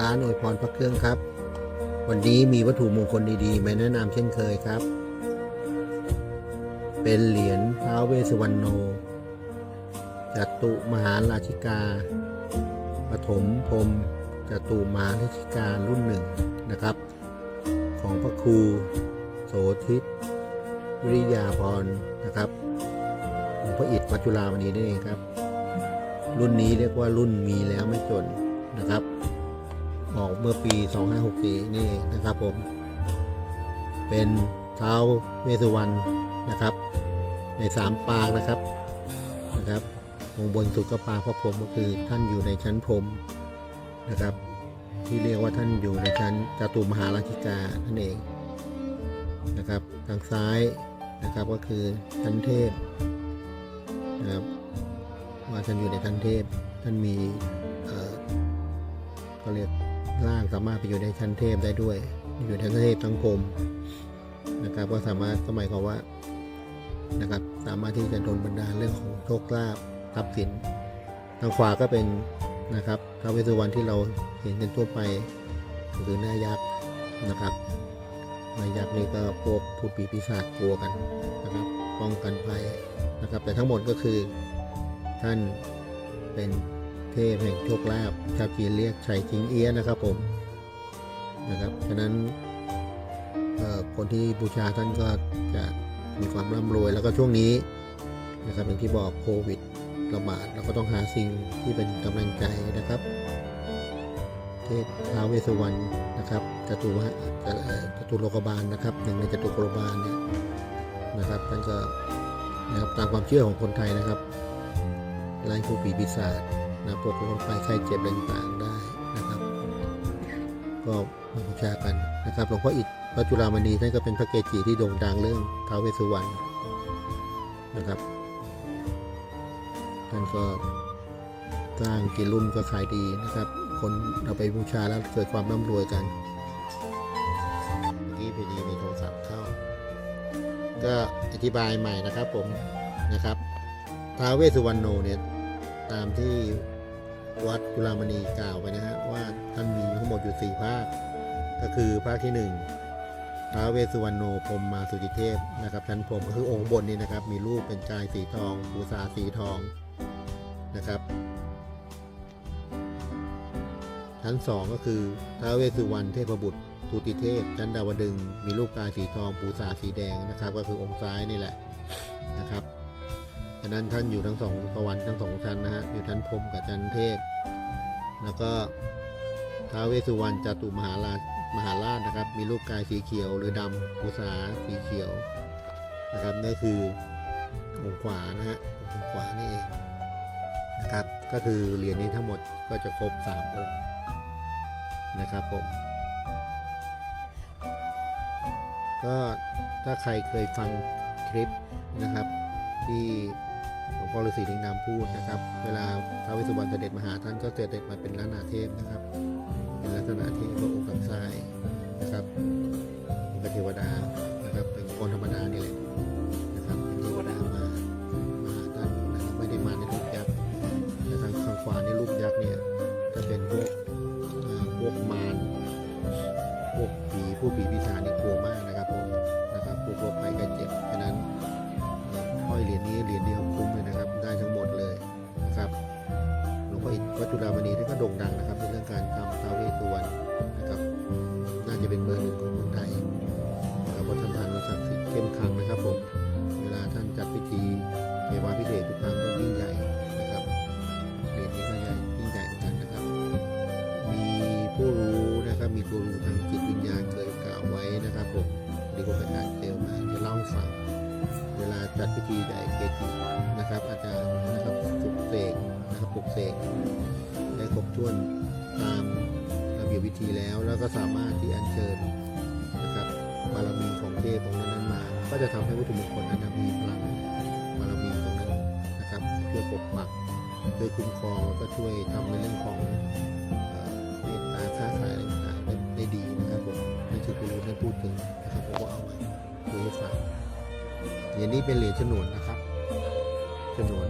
ร้านอวยพรพระเครื่องครับ วันนี้มีวัตถุมงคลดีๆมาแนะนำเช่นเคยครับ เป็นเหรียญท้าวเวสสวรรณโนจตุมหาราชิกาปฐมพรมจตุมหาราชิการุ่นหนึ่งนะครับ ของพระครูโสธิต วิริยาพรนะครับหลวงพ่ออิฐวัดจุฬามณีนั่นเองครับ รุ่นนี้เรียกว่ารุ่นมีแล้วไม่จนนะครับ ออกเมื่อปี 2564 นี่นะครับผม เป็นเท้าวเวสุวรรณนะครับ ในสามปางนะครับนะครับองค์บนสุดก็ปางพระพรหมก็คือท่านอยู่ในชั้นพรมนะครับ ที่เรียกว่าท่านอยู่ในชั้นจตุมหาราชิกานั่นเองนะครับทางซ้ายนะครับก็คือชั้นเทพนะครับว่าท่านอยู่ในชั้นเทพท่านมีเอ่อเขาเรียก ร่างสามารถไปอยู่ในชั้นเทพได้ด้วย อยู่ในชั้นเทพทั้งพรมนะครับ ก็สามารถก็หมายความว่านะครับ สามารถที่จะโดนบันดาเรื่องของโชคลาภทรัพย์สิน ทางขวาก็เป็นนะครับท้าวเวสสุวรรณที่เราเห็นกันทั่วไปก็คือหน้ายักษ์นะครับหน้ายักษ์นี่ก็พวกผู้ปีปีศาจกลัวกันนะครับ ป้องกันภัยนะครับ แต่ทั้งหมดก็คือท่านเป็น เทพแห่งโชคลาภชาวจีนเรียกชัยจิงเอี้ยะนะครับผมนะครับฉะนั้นคนที่บูชาท่านก็จะมีความร่ำรวยแล้วก็ช่วงนี้นะครับอย่างที่บอกโควิดระบาดเราก็ต้องหาสิ่งที่เป็นกำลังใจนะครับ เทพท้าวเวสสุวรรณนะครับจตุวะเอ่อจตุโลกบาลนะครับหนึ่งในจตุโลกบาลเนี่ยนะครับท่านก็นะครับตามความเชื่อของคนไทยนะครับไล่ผู้ปีปีศาจ นะพวกโรคภัยไข้เจ็บอะไรต่างๆได้นะครับ ก็มาบูชากันนะครับหลวงพ่ออิฐวัดจุฬามณีท่านก็เป็นพระเกจิที่โด่งดังเรื่องท้าวเวสสุวรรณนะครับท่านก็สร้างกี่รุ่นก็ขายดีนะครับ คนเอาไปบูชาแล้วเกิดความร่ำรวยกันเมื่อกี้พอดีมีโทรศัพท์เข้า ก็อธิบายใหม่นะครับผมนะครับท้าวเวสสุวรรณโนเนี่ยตามที่ วัดจุฬามณีกล่าวไปนะฮะว่าท่านมีทั้งหมดอยู่สี่ภาค ก็คือภาคที่หนึ่งท้าวเวสสุวรรณโนพรมมาสุจิเทพนะครับชั้นพรมก็คือองค์บนนี้นะครับ มีรูปเป็นกายสีทองภูษาสีทองนะครับ ชั้นสองก็คือท้าวเวสสุวรรณเทพบุตรทุติเทพชั้นดาวดึงมีรูปกายสีทองปูษาสีแดงนะครับ ก็คือองค์ซ้ายนี่แหละนะครับ นั้นท่านอยู่ทั้งสองสวรรค์ทั้งสองชั้นนะฮะอยู่ชั้นพรมกับชั้นเทพ แล้วก็ท้าวเวสุวรรณจตุมหาราชมหาราชนะครับ มีรูปกายสีเขียวหรือดำปูษาสีเขียวนะครับนั่นคือองค์ขวานะฮะองค์ขวานี่เองนะครับ ก็คือเหรียญนี้ทั้งหมดก็จะครบ3องค์นะครับผมก็ถ้าใครเคยฟังคลิปนะครับที่ หลวงพ่อฤาษีลิงดำพูดนะครับ เวลาท้าวเวสสุวรรณเสด็จมาหาท่านก็เสด็จมาเป็นล้านนาเทพนะครับ เป็นลักษณะที่พระองค์กับทรายนะครับเป็นเทวดานะครับเป็นคนธรรมดานี่แหละนะครับเป็นเทวดามามาหาท่านนะครับไม่ได้มาในรูปยักษ์แต่ทางข้างขวาในรูปยักษ์เนี่ยจะเป็นพวกพวกมารพวกผีผู้ผีปีศาจ วัดจุฬามณีท่านก็โด่งดังนะครับในเรื่องการทำท้าวเวสสุวรรณนะครับ น่าจะเป็นเบอร์หนึ่งของเมืองไทยนะครับวัฒนธรรมศักดิ์สิทธิ์เข้มขังนะครับผมเวลาท่านจัดพิธีเทวาพิเศษทุกครั้งก็ยิ่งใหญ่นะครับเหรียญนี้ก็ใหญ่ยิ่งใหญ่เหมือนกันนะครับ มีผู้รู้นะครับมีกูรูทางจิต จัดพิธีใหญ่เกจินะครับ อาจารย์นะครับปลุกเสกนะครับปลุกเสกได้ครบถ้วนตามระเบียบวิธีแล้ว แล้วก็สามารถที่อัญเชิญนะครับบารมีของเทพองค์นั้นมา ก็จะทำให้วัตถุมงคลนั้นมีพลังบารมีตรงนั้นนะครับช่วยปกปักช่วยคุ้มครองแล้วก็ช่วยทำในเรื่องของเอ่อเมตตาค้าขายอะไรต่างๆได้ได้ดีนะครับผมในชื่อคุณรู้ได้พูดถึงนะครับผมก็เอามาคุยให้ฟัง เหรียญนี้เป็นเหรียญฉนวนนะครับฉนวน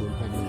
Cool. Thank you.